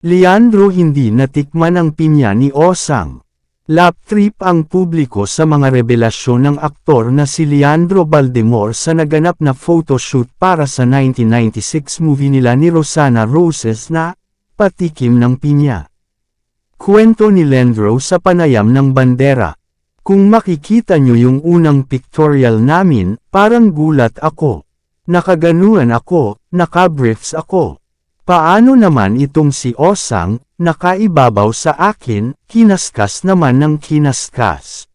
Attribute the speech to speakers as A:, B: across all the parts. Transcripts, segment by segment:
A: Leandro hindi natikman ang pinya ni Osang. Lap trip ang publiko sa mga revelasyon ng aktor na si Leandro Baldemor sa naganap na photoshoot para sa 1996 movie nila ni Rosana Roses na Patikim ng Pinya. Kwento ni Leandro sa panayam ng bandera. Kung makikita nyo yung unang pictorial namin, parang gulat ako. Nakaganuan ako, nakabriefs ako. Paano naman itong si Osang, nakaibabaw sa akin, kinaskas naman ng kinaskas.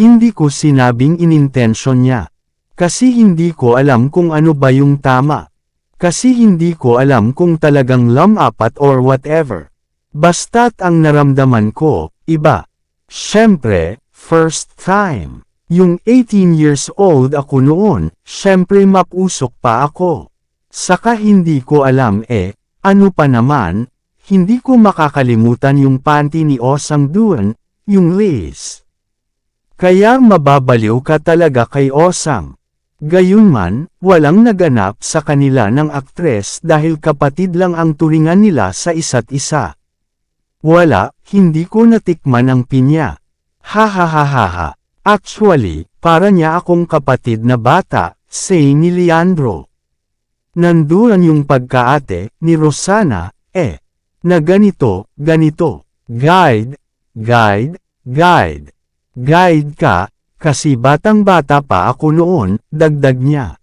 A: Hindi ko sinabing inintensyon niya. Kasi hindi ko alam kung ano ba yung tama. Kasi hindi ko alam kung talagang lamapat or whatever. Basta't ang naramdaman ko, iba. Siyempre, first time. Yung 18 years old ako noon, siyempre mapusok pa ako. Saka hindi ko alam eh, ano pa naman, hindi ko makakalimutan yung panty ni Osang Duan, yung lace. Kaya mababaliw ka talaga kay Osang. Gayunman, walang naganap sa kanila ng aktres dahil kapatid lang ang turingan nila sa isa't isa. Wala, hindi ko natikman ang pinya. Ha ha ha ha ha. Actually, para niya akong kapatid na bata, say ni Leandro. Nanduran yung pagkaate ni Rosana, eh, na ganito, ganito, guide, guide, guide, guide ka, kasi batang bata pa ako noon, dagdag niya.